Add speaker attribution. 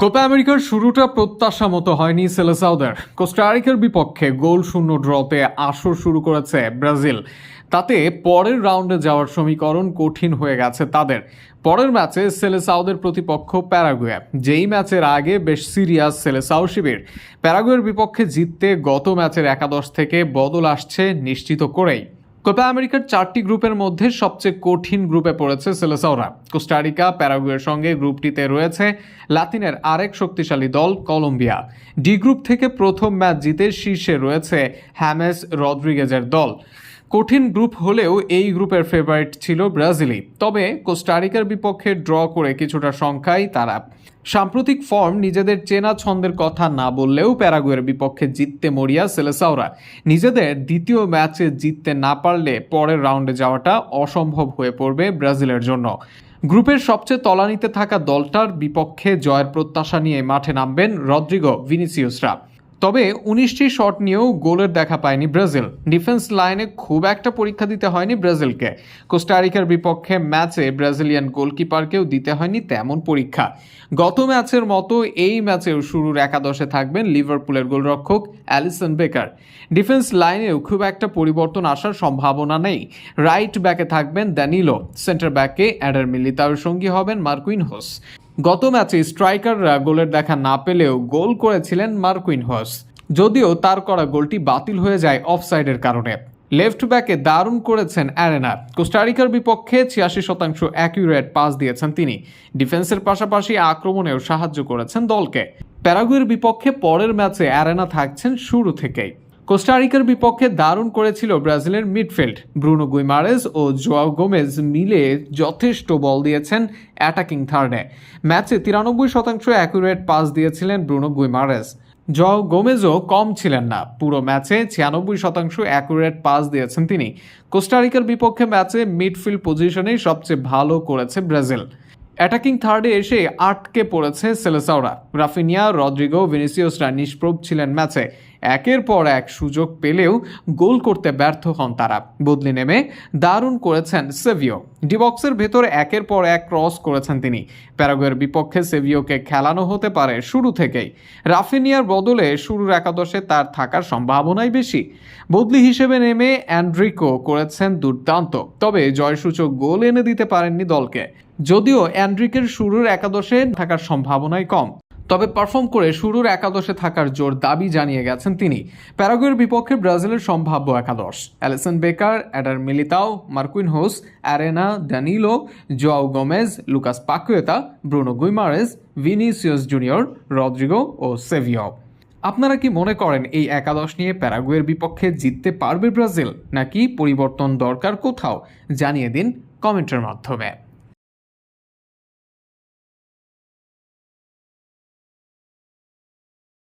Speaker 1: Copa আমেরিকার শুরুটা প্রত্যাশা মতো হয়নি সেলেসাউদের কোস্টারিকার বিপক্ষে গোল শূন্য ড্রতে আসর শুরু করেছে ব্রাজিল। তাতে পরের রাউন্ডে যাওয়ার সমীকরণ কঠিন হয়ে গেছে তাদের। পরের ম্যাচে সেলেসাউদের প্রতিপক্ষ প্যারাগুয়ে। যেই ম্যাচের আগে বেশ সিরিয়াস সেলেসাউ শিবির। প্যারাগুয়ের বিপক্ষে জিততে গত ম্যাচের একাদশ থেকে বদল আসছে নিশ্চিত করেই। কোপা আমেরিকার চারটি গ্রুপের মধ্যে সবচেয়ে কঠিন গ্রুপে পড়েছে সেলেসাওরা কোস্টারিকা, প্যারাগুয়ের সঙ্গে গ্রুপটিতে রয়েছে লাতিনের আরেক শক্তিশালী দল, কলম্বিয়া। ডি গ্রুপ থেকে প্রথম ম্যাচ জিতে শীর্ষে রয়েছে হ্যামেস রদ্রিগেজের দল। কঠিন গ্রুপ হলেও এই গ্রুপের ফেভারিট ছিল ব্রাজিলই। তবে কোস্টারিকার বিপক্ষে ড্র করে কিছুটা সংখ্যাই তারা। সাম্প্রতিক ফর্ম নিজেদের চেনা ছন্দের কথা না বললেও প্যারাগুয়ের বিপক্ষে জিততে মরিয়া সেলেসাওরা। নিজেদের দ্বিতীয় ম্যাচে জিততে না পারলে পরের রাউন্ডে যাওয়াটা অসম্ভব হয়ে পড়বে ব্রাজিলের জন্য। গ্রুপের সবচেয়ে তলানিতে থাকা দলটার বিপক্ষে জয়ের প্রত্যাশা নিয়ে মাঠে নামবেন রদ্রিগো ভিনিসিয়াসরা তবে উনিশটি শট নিয়েও গোলের দেখা পায়নি ব্রাজিল। ডিফেন্স লাইনে খুব একটা পরীক্ষা দিতে হয়নি ব্রাজিলকে। কোস্টারিকার বিপক্ষে ম্যাচে ব্রাজিলিয়ান গোলকিপারকেও দিতে হয়নি তেমন পরীক্ষা। গত ম্যাচের মতো এই ম্যাচেও শুরুর একাদশে থাকবেন লিভারপুলের গোলরক্ষক অ্যালিসন বেকার। ডিফেন্স লাইনেও খুব একটা পরিবর্তন আসার সম্ভাবনা নেই। রাইট ব্যাকে থাকবেন দ্যানিলো সেন্টার ব্যাকে অ্যাডার মিলিতাওর সঙ্গী হবেন মার্কুইন হোস গত ম্যাচে স্ট্রাইকাররা গোলের দেখা না পেলেও গোল করেছিলেন মার্কুইন হোস যদিও তার করা গোলটি বাতিল হয়ে যায় অফসাইডের কারণে। লেফট ব্যাকে দারুণ করেছেন অ্যারেনা কোস্টারিকার বিপক্ষে ছিয়াশি শতাংশ অ্যাকিউরেট পাস দিয়েছেন তিনি। ডিফেন্সের পাশাপাশি আক্রমণেও সাহায্য করেছেন দলকে। প্যারাগুয়ের বিপক্ষে পরের ম্যাচে অ্যারেনা থাকছেন শুরু থেকেই। কোস্টারিকার বিপক্ষে দারুণ করেছিল ব্রাজিলের মিডফিল্ড। ব্রুনো গুইমারেজ ও জোয়াও গোমেজ মিলে যথেষ্ট বল দিয়েছেন অ্যাটাকিং থার্ডে ম্যাচে তিরানব্বই শতাংশ অ্যাকুরেট পাস দিয়েছিলেন ব্রুনো গুইমারেজ জও গোমেজও কম ছিলেন না, পুরো ম্যাচে ছিয়ানব্বই শতাংশ অ্যাকুরেট পাস দিয়েছেন তিনি। কোস্টারিকার বিপক্ষে ম্যাচে মিডফিল্ড পজিশনেই সবচেয়ে ভালো করেছে ব্রাজিল। অ্যাটাকিং থার্ডে এসে আটকে পড়েছে সেলেসাওরা। রাফিনিয়া, রদ্রিগো ভিনিসিয়াসরা নিষ্প্রভ ছিলেন ম্যাচে। একের পর এক সুযোগ পেলেও গোল করতে ব্যর্থ হন তারা। বদলে নেমে দারুণ করেছেন সেভিও। ডিবক্সের ভেতর একের পর এক ক্রস করেছেন তিনি। প্যারাগুয়ের বিপক্ষে সেভিওকে খেলানো হতে পারে শুরু থেকেই। রাফিনিয়ার বদলে শুরুর একাদশে তার থাকার সম্ভাবনাই বেশি। বদলি হিসেবে নেমে অ্যান্ড্রিকো করেছেন দুর্দান্ত, তবে জয়সূচক গোল এনে দিতে পারেননি দলকে। যদিও অ্যান্ড্রিকের শুরুর একাদশে থাকার সম্ভাবনাই কম। তবে পারফর্ম করে শুরুর একাদশে থাকার জোর দাবি জানিয়ে গেছেন তিনি। প্যারাগুয়ের বিপক্ষে ব্রাজিলের সম্ভাব্য একাদশ। Alisson Becker, Eder Militao, Marquinhos, Arana, Danilo, Joao Gomes, Lucas Paqueta, Bruno Guimaraes, Vinicius Junior, Rodrygo ও সেভিও। আপনারা কি মনে করেন এই একাদশ নিয়ে প্যারাগুয়ের বিপক্ষে জিততে পারবে ব্রাজিল? নাকি পরিবর্তন দরকার কোথাও? জানিয়ে দিন কমেন্টের মাধ্যমে।